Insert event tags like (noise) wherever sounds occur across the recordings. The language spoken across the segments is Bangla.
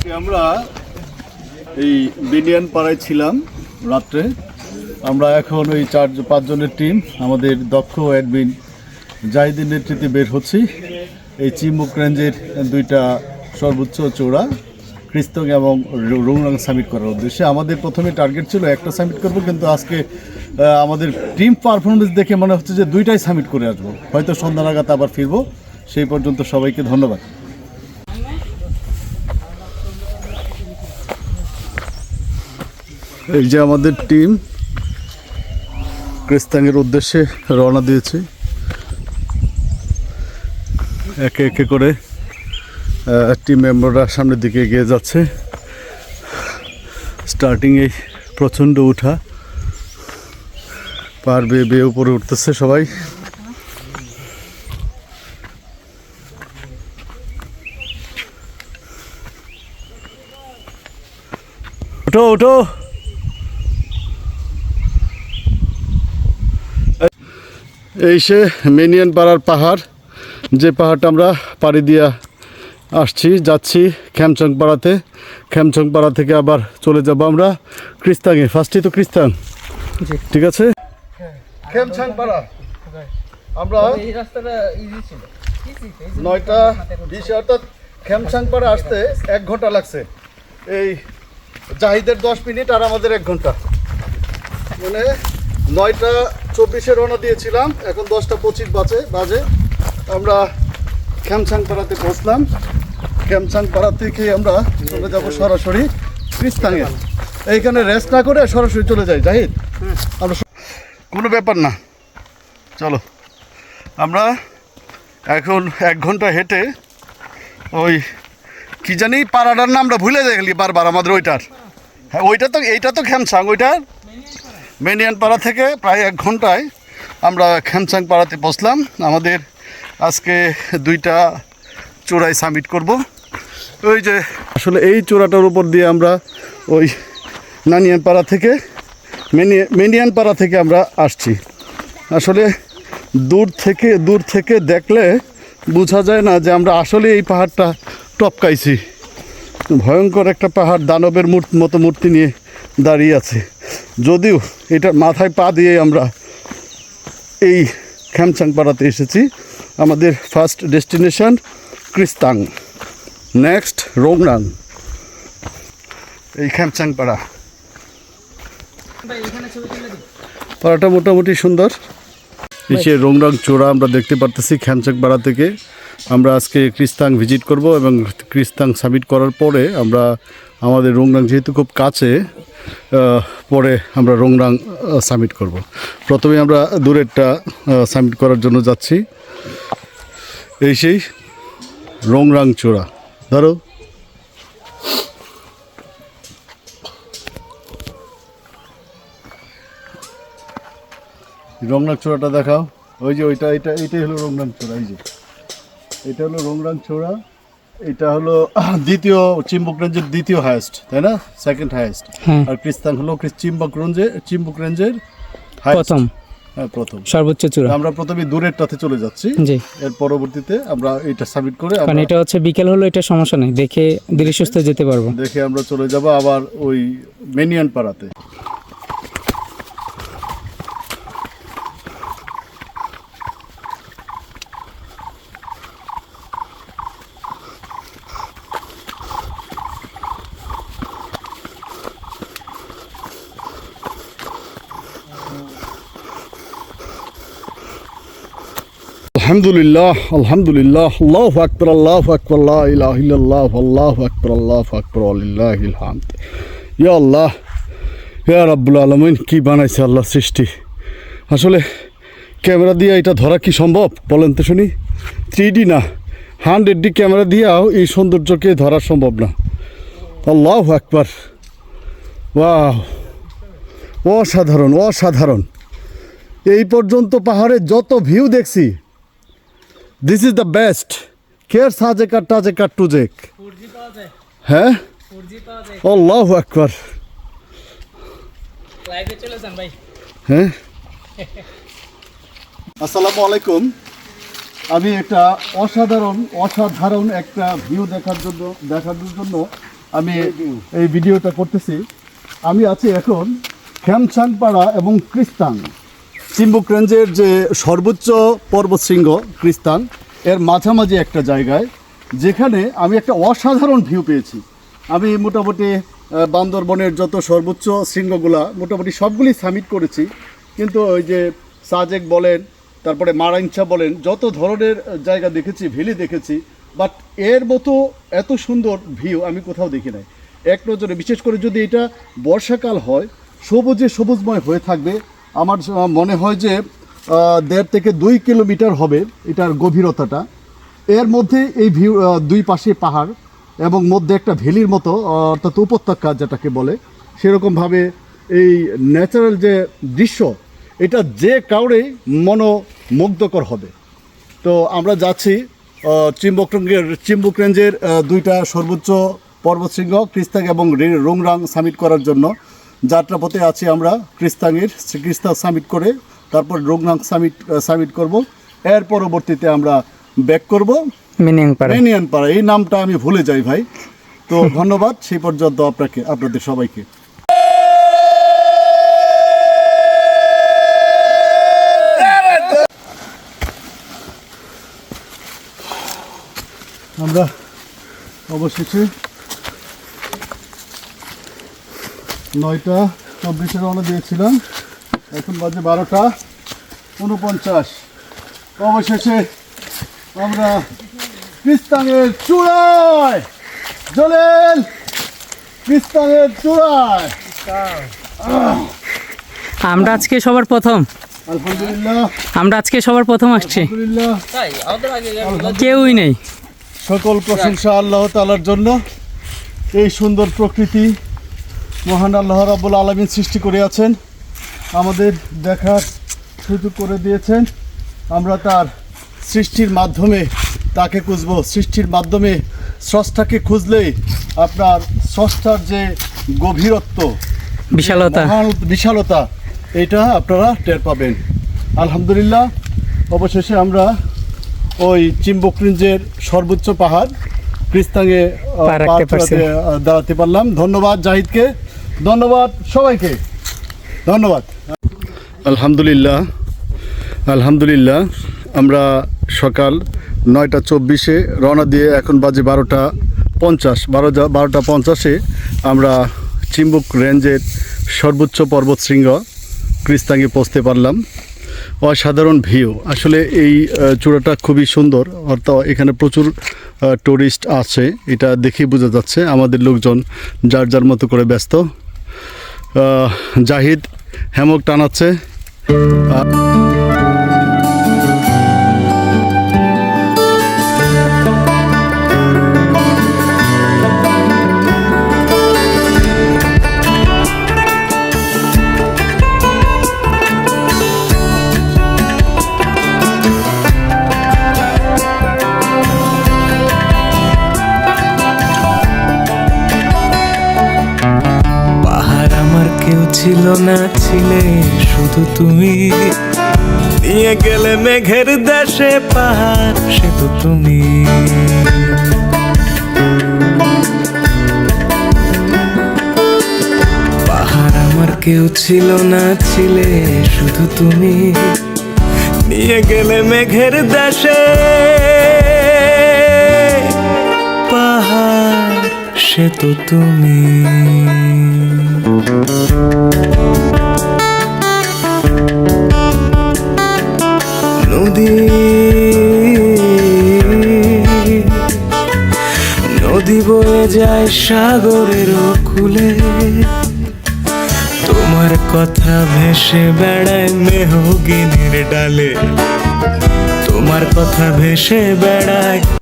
আজকে আমরা এই বিডিয়ান পাড়ায় ছিলাম রাত্রে। আমরা এখন ওই চার, পাঁচজনের টিম আমাদের দক্ষ অ্যাডমিন জাহিদের নেতৃত্বে বের হচ্ছি। এই চিমুক রেঞ্জের দুইটা সর্বোচ্চ চূড়া ক্রিস্তং এবং রুংরাং সামিট করার উদ্দেশ্যে। আমাদের প্রথমে টার্গেট ছিল একটা সামিট করব, কিন্তু আজকে আমাদের টিম পারফরমেন্স দেখে মনে হচ্ছে যে দুইটাই সামিট করে আসব। হয়তো সন্ধ্যা নাগাদ আবার ফিরবো। সেই পর্যন্ত সবাইকে ধন্যবাদ। এই যে আমাদের টিম ক্রিস্তাঙ্গের উদ্দেশ্যে রওনা দিয়েছে। একে একে করে টিম মেম্বাররা সামনের দিকে এগিয়ে যাচ্ছে। স্টার্টিংয়ে প্রচণ্ড উঠা। পার বেয়ে বেয়ে উপরে উঠতেছে সবাই। ওঠো ওঠো। এই সে মেনিয়ান পাড়ার পাহাড় যে পাহাড়টা আমরা পাড়ি দিয়া আসছি যাচ্ছি খ্যামচং পাড়াতে। খ্যামচং পাড়া থেকে আবার চলে যাব আমরা ক্রিস্তাঙে ফার্স্টই তো ক্রিস্তাং। ঠিক আছে? খ্যামচং পাড়া। আমরা এই রাস্তাটা ইজি ছিল। ইজি নয়টা বিশ অর্থাৎ খ্যামচাং পাড়া আসতে এক ঘণ্টা লাগছে। এই জাহিদের দশ মিনিট আর আমাদের এক ঘণ্টা। মানে নয়টা চব্বিশে রওনা দিয়েছিলাম। এখন দশটা পঁচিশ বাজে বাজে। আমরা পাড়াতে পৌঁছলাম পাড়া থেকে আমরা চলে যাব সরাসরি ক্রিস্তাঙে এইখানে রেস্ট না করে সরাসরি চলে যাই। জাহিদ, আমরা কোনো ব্যাপার না। চলো। আমরা এখন এক ঘণ্টা হেঁটে ওই কি জানি পাড়াটার নামটা ভুলে যাই বারবার আমাদের ওইটার। হ্যাঁ ওইটা তো এইটা তো খ্যামসাং ওইটার মেনিয়ান পাড়া থেকে প্রায় এক ঘন্টায় আমরা খ্যামসাং পাড়াতে বসলাম। আমাদের আজকে দুইটা চূড়ায় সামিট করব। ওই যে আসলে এই চূড়াটার উপর দিয়ে আমরা ওই নানিয়ান পাড়া থেকে মেনিয়া মেনিয়ান পাড়া থেকে আমরা আসছি। আসলে দূর থেকে দূর থেকে দেখলে বোঝা যায় না যে আমরা আসলে এই পাহাড়টা টপকাইছি। ভয়ঙ্কর একটা পাহাড়, দানবের মূর্তি, মতো মূর্তি নিয়ে দাঁড়িয়ে আছে। যদিও এটা মাথায় পা দিয়ে আমরা এই খ্যামচাং পাড়াতে এসেছি আমাদের first destination Kristang next Rongrang এই খ্যামচাং পাড়া ভাই এখানে ছবি তুলে দিই পাড়াটা মোটামুটি সুন্দর। নিচে রংরং চূড়া আমরা দেখতে পারতেছি খ্যামচাক পাড়া থেকে। আমরা আজকে ক্রিস্তাং ভিজিট করব এবং ক্রিস্তাং সাবমিট করার পরে আমরা আমাদের রংরাং যেহেতু খুব কাছে পরে আমরা রংরাং সাবমিট করব। প্রথমে আমরা দূরেরটা সাবমিট করার জন্য যাচ্ছি। এই সেই রংরাং চূড়া। ধরো। রংরাং চূড়াটা দেখাও। ওই যে ওইটা এটা এটাই হলো রংরাং চূড়া, এই যে। এটা হলো রংরাং চূড়া। এটা হলো দ্বিতীয় চিম্বুক রেঞ্জের দ্বিতীয় হায়েস্ট তাই না? সেকেন্ড হায়েস্ট হ্যাঁ। আর ক্রিস্তান হলো চিম্বক রেঞ্জে চিম্বুক রেঞ্জের প্রথম। হ্যাঁ প্রথম। সর্বোচ্চ চূড়া। আমরা প্রথমে দূরেরটাতে চলে যাচ্ছি। জি। এর পরবর্তীতে আমরা এটা সাবমিট করে কারণ এটা হচ্ছে বিকেল হলো এটা সমস্যা নেই। দেখে ধীরে সুস্থ যেতে পারব। দেখে আমরা চলে যাব আবার ওই মেনিয়ান পাড়াতে আলহামদুলিল্লাহ আলহামদুলিল্লাহ, আল্লাহ আকবর আল্লাহ আকবর আল্লাহ ইলাহ ইল্লাল্লাহ, আল্লাহ আকবর আল্লাহ আকবর আলিল্লাহিল হামদ। ইয়া আল্লাহ, ইয়া রাব্বুল আলমিন, কী বানাইছে আল্লাহ সৃষ্টি? আসলে ক্যামেরা দিয়ে এটা ধরা কি সম্ভব? বলেন তো শুনি। থ্রি না হান্ড্রেড ডি ক্যামেরা দিয়েও এই সৌন্দর্যকে ধরা সম্ভব না। আল্লাহ আকবর। ওয়াও, অসাধারণ অসাধারণ। এই পর্যন্ত পাহাড়ের যত ভিউ দেখছি দিস ইজ দ্য বেস্ট কেয়ার সাজে কাট টাজে কাট টুজেক হ্যাঁ আল্লাহ ভাই। হ্যাঁ (laughs) আসসালামু আলাইকুম। আমি একটা অসাধারণ অসাধারণ একটা ভিউ দেখার জন্য দেখানোর জন্য আমি এই ভিডিওটা করতেছি। আমি আছি এখন খ্যামছাংপাড়া এবং ক্রিস্তান চিম্বুক রেঞ্জের যে সর্বোচ্চ পর্বতশৃঙ্গ ক্রিস্তান এর মাঝামাঝি একটা জায়গায়, যেখানে আমি একটা অসাধারণ ভিউ পেয়েছি। আমি মোটামুটি বান্দরবনের যত সর্বোচ্চ শৃঙ্গগুলা, মোটামুটি সবগুলি সামিট করেছি। কিন্তু ওই যে সাজেক বলেন, তারপরে মারাংচা বলেন, যত ধরনের জায়গা দেখেছি, ভ্যালি দেখেছি বাট এর মতো এত সুন্দর ভিউ আমি কোথাও দেখি নাই। এক নজরে, বিশেষ করে যদি এটা বর্ষাকাল হয়, সবুজে সবুজময় হয়ে থাকবে আমার মনে হয় যে দেড় থেকে দুই কিলোমিটার হবে এটার গভীরতাটা। এর মধ্যে এই ভিউ দুই পাশে পাহাড় এবং মধ্যে একটা ভ্যালির মতো অর্থাৎ উপত্যকা যেটাকে বলে সেরকমভাবে এই ন্যাচারাল যে দৃশ্য এটা যে কাউরেই মনোমুগ্ধকর হবে। তো আমরা যাচ্ছি আহ, চিম্বক রেঞ্জের দুইটা সর্বোচ্চ পর্বতশৃঙ্গ ক্রিস্তাং এবং রোংরাং সামিট করার জন্য। যাত্রাপথে আছি আমরা ক্রিস্তাংয়ের ক্রিস্তাং সামিট করে তারপর রোংরাং সামিট সামিট করব। এর পরবর্তীতে আমরা ব্যাক করব। মিনিং মেনিয়ান পাড়া এই নামটা আমি ভুলে যাই ভাই। তো ধন্যবাদ সেই পর্যন্ত আপনাকে আপনাদের সবাইকে। আমরা অবশেষে নয়টা চব্বিশে রওনা দিয়েছিলাম। এখন বাজে বারোটা উনপঞ্চাশ। অবশেষে আমরা ক্রিস্তানের চূড়ায়। জলেল ক্রিস্তানের চূড়ায়। আমরা আজকে সবার প্রথম। আলহামদুলিল্লাহ। আমরা আজকে সবার প্রথম আসছি। কেউই নেই। সকল প্রশংসা আল্লাহ তালার জন্য। এই সুন্দর প্রকৃতি মহান আল্লাহ রাব্বুল আলমিন সৃষ্টি করে আছেন আমাদের দেখার সুযোগ করে দিয়েছেন। আমরা তার সৃষ্টির মাধ্যমে তাকে খুঁজবো। সৃষ্টির মাধ্যমে স্রষ্টাকে খুঁজলেই আপনার স্রষ্টার যে গভীরত্ব বিশালতা। বিশালতা এটা আপনারা টের পাবেন। আলহামদুলিল্লাহ অবশেষে আমরা ওই চিম্বক রেঞ্জের সর্বোচ্চ পাহাড় আহ, দাঁড়াতে পারলাম। ধন্যবাদ জাহিদকে। ধন্যবাদ সবাইকে। ধন্যবাদ। আলহামদুলিল্লাহ আলহামদুলিল্লাহ, আমরা সকাল নয়টা চব্বিশে রওনা দিয়ে এখন বাজে বারোটা পঞ্চাশ, বারো বারোটা পঞ্চাশে আমরা চিম্বুক রেঞ্জের সর্বোচ্চ পর্বতশৃঙ্গ ক্রিস্তাঙ্গে পৌঁছতে পারলাম। অসাধারণ ভিউ। আসলে এই চূড়াটা খুবই সুন্দর, অর্থাৎ এখানে প্রচুর টুরিস্ট আছে। এটা দেখেই বোঝা যাচ্ছে আমাদের লোকজন যার যার মতো করে ব্যস্ত। জাহিদ হেমক টানাচ্ছে। ছিল না ছিলে, শুধু তুমি। নিয়ে গেলে মেঘের দেশে পাহাড়, সে তো তুমি। পাহাড় আমার কেউ ছিল না ছিলে, শুধু তুমি। নিয়ে গেলে মেঘের দেশে সে তো তুমি। নদী। নদী বয়ে যায় সাগরের কুলে তোমার কথা ভেসে বেড়ায় মেহগিনের ডালে। তোমার কথা ভেসে বেড়ায়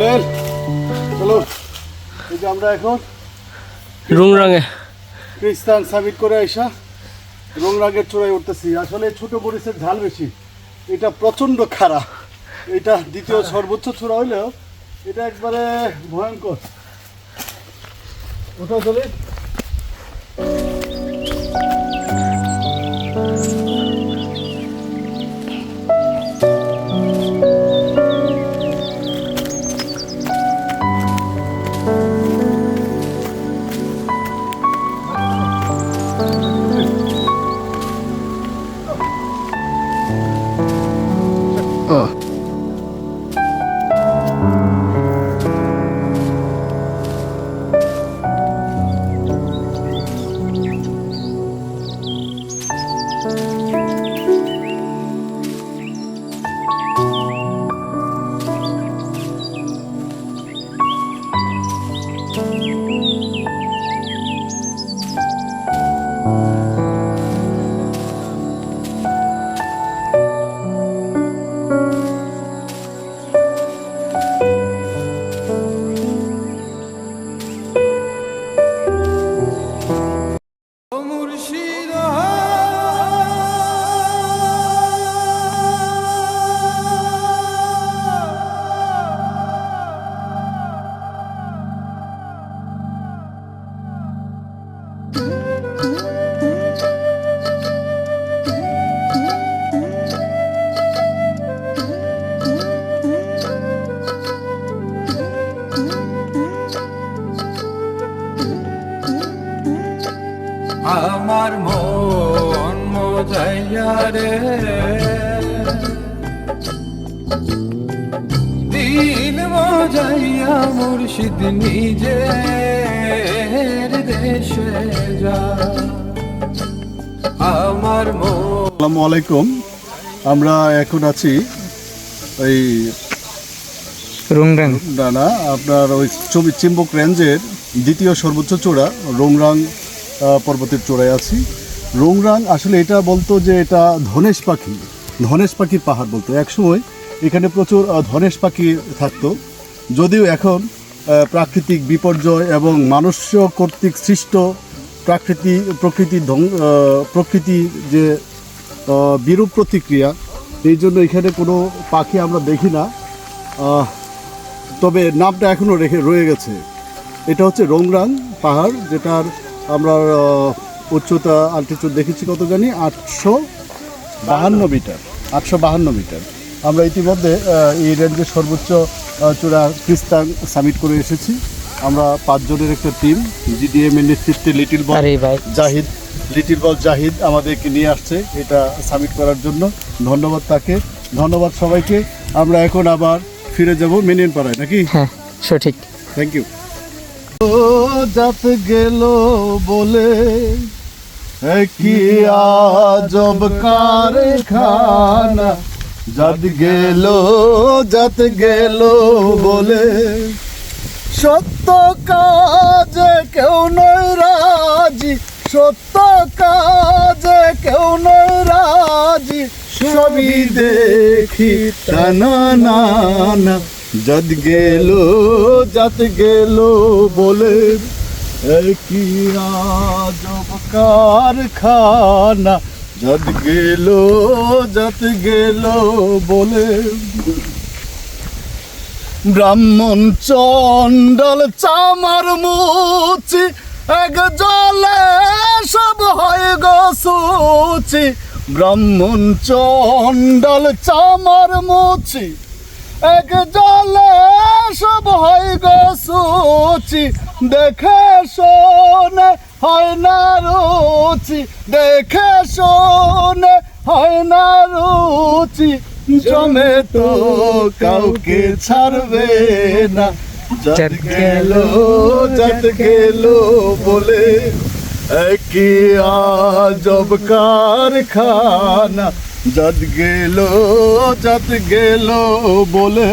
চলেন। চলো এই যে আমরা এখন রুংরাঙে রঙে সাবিট করে আইসা রুংরাঙের চূড়ায় উঠতেছি। আসলে ছোট মরিচের ঝাল বেশি। এটা প্রচণ্ড খারাপ এটা দ্বিতীয় সর্বোচ্চ চূড়া হইলেও এটা একবারে ভয়ঙ্কর। ওটা চলে। মজাইয়া রে দিন মজাইয়া মুর্শিদ নিজের দেশে যা। আমার আসসালামু আলাইকুম। আমরা এখন আছি এই রুংরাং। ডানা আপনার ওই ছবি চিম্বক রেঞ্জের দ্বিতীয় সর্বোচ্চ চূড়া রোংরাং পর্বতের চূড়ায় আছি। রোংরাং আসলে এটা বলতো যে এটা ধনেশ পাখি, ধনেশ পাখির পাহাড় বলতো। একসময় এখানে প্রচুর ধনেশ পাখি থাকতো। যদিও এখন প্রাকৃতিক বিপর্যয় এবং মানুষ কর্তৃক সৃষ্ট প্রাকৃতি, প্রকৃতি প্রকৃতি যে বিরূপ প্রতিক্রিয়া এই জন্য এখানে কোনো পাখি আমরা দেখি না। তবে নামটা এখনও রেখে, রয়ে গেছে। এটা হচ্ছে রংরাং পাহাড়, যেটার আমরা উচ্চতা আলটিচিউড দেখেছি কত জানি আটশো বাহান্ন মিটার। আটশো বাহান্ন মিটার। আমরা ইতিমধ্যে এই রেঞ্জের সর্বোচ্চ চূড়া ক্রিস্তান সামিট করে এসেছি। আমরা পাঁচজনের একটা টিম জিডিএম এর নেতৃত্বে little ball Zahid little ball Zahid আমাদেরকে নিয়ে আসছে এটা সাবমিট করার জন্য। ধন্যবাদ তাকে। ধন্যবাদ সবাইকে। আমরা এখন আবার ফিরে যাব মেনিন পাড়ায় নাকি? হ্যাঁ সঠিক। থ্যাংক ইউ ও যাত গেল বলে কি আজব কারখানা? যাত গেল যাত গেল বলে। সত্য কাজে কেউ নয় রাজি, সত্য কাজে কেউ নয় রাজি। সবই দেখি না যদ গেল যত গেল বলে। কি আজব কারখানা। যত গেল যত গেল বলে। ব্রাহ্মণ চণ্ডল চামার মুচি, এক জলে সব হয় গো সুচি। ব্রাহ্মণ চণ্ডল চামার মুচি, এক জলে সব হয় গো সুচি। দেখে শোনে হয় না রুচি দেখে শোনে হয় না রুচি জমে তো কাউকে ছাড়বে না। যাত গেল যাত গেল বলে কি আজব কারখানা। যাত গেল যাত গেল বলে।